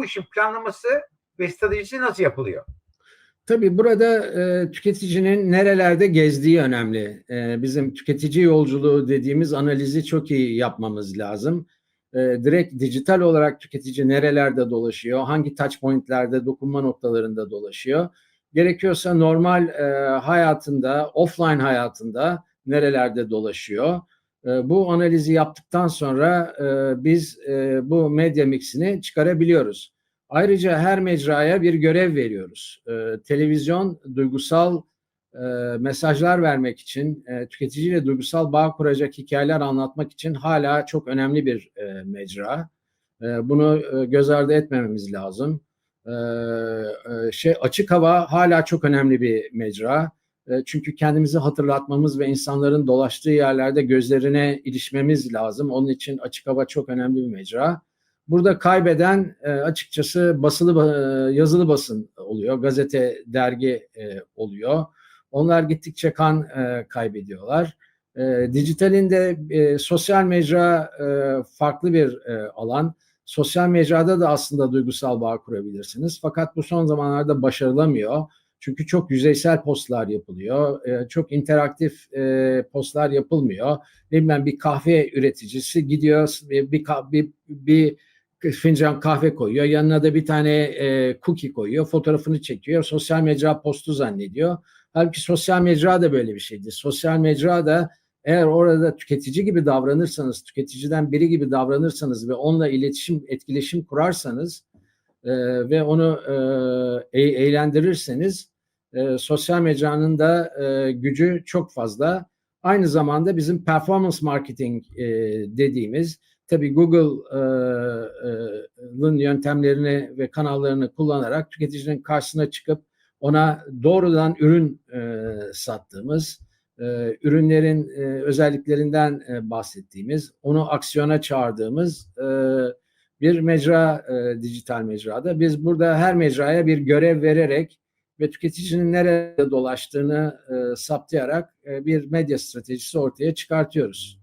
bu işin planlaması ve stratejisi nasıl yapılıyor? Tabii burada e, tüketicinin nerelerde gezdiği önemli. E, bizim tüketici yolculuğu dediğimiz analizi çok iyi yapmamız lazım. E, direkt dijital olarak tüketici nerelerde dolaşıyor, hangi touch pointlerde, dokunma noktalarında dolaşıyor. Gerekiyorsa normal e, hayatında, offline hayatında nerelerde dolaşıyor. E, bu analizi yaptıktan sonra e, biz e, bu medya mixini çıkarabiliyoruz. Ayrıca her mecraya bir görev veriyoruz. Ee, televizyon duygusal e, mesajlar vermek için, tüketiciyle duygusal bağ kuracak hikayeler anlatmak için hala çok önemli bir mecra. Bunu göz ardı etmememiz lazım. Şey açık hava hala çok önemli bir mecra. E, çünkü kendimizi hatırlatmamız ve insanların dolaştığı yerlerde gözlerine ilişmemiz lazım. Onun için açık hava çok önemli bir mecra. Burada kaybeden e, açıkçası basılı e, yazılı basın oluyor, gazete, dergi oluyor. Onlar gittikçe kan kaybediyorlar. E, dijitalinde e, sosyal mecra farklı bir alan. Sosyal mecrada da aslında duygusal bağ kurabilirsiniz. Fakat bu son zamanlarda başarılamıyor. Çünkü çok yüzeysel postlar yapılıyor. E, çok interaktif e, postlar yapılmıyor. Bileyim bir kahve üreticisi gidiyor bir, bir, bir, bir fincan kahve koyuyor. Yanına da bir tane e, cookie koyuyor. Fotoğrafını çekiyor. Sosyal mecra postu zannediyor. Halbuki sosyal mecra da böyle bir şeydi. Sosyal mecra da eğer orada tüketici gibi davranırsanız, tüketiciden biri gibi davranırsanız ve onunla iletişim, etkileşim kurarsanız e, ve onu e, eğlendirirseniz e, sosyal mecranın da e, gücü çok fazla. Aynı zamanda bizim performance marketing e, dediğimiz tabii Google'ın yöntemlerini ve kanallarını kullanarak tüketicinin karşısına çıkıp ona doğrudan ürün e, sattığımız, e, ürünlerin e, özelliklerinden e, bahsettiğimiz, onu aksiyona çağırdığımız e, bir mecra, e, dijital mecrada. Biz burada her mecraya bir görev vererek ve tüketicinin nerede dolaştığını e, saptayarak e, bir medya stratejisi ortaya çıkartıyoruz.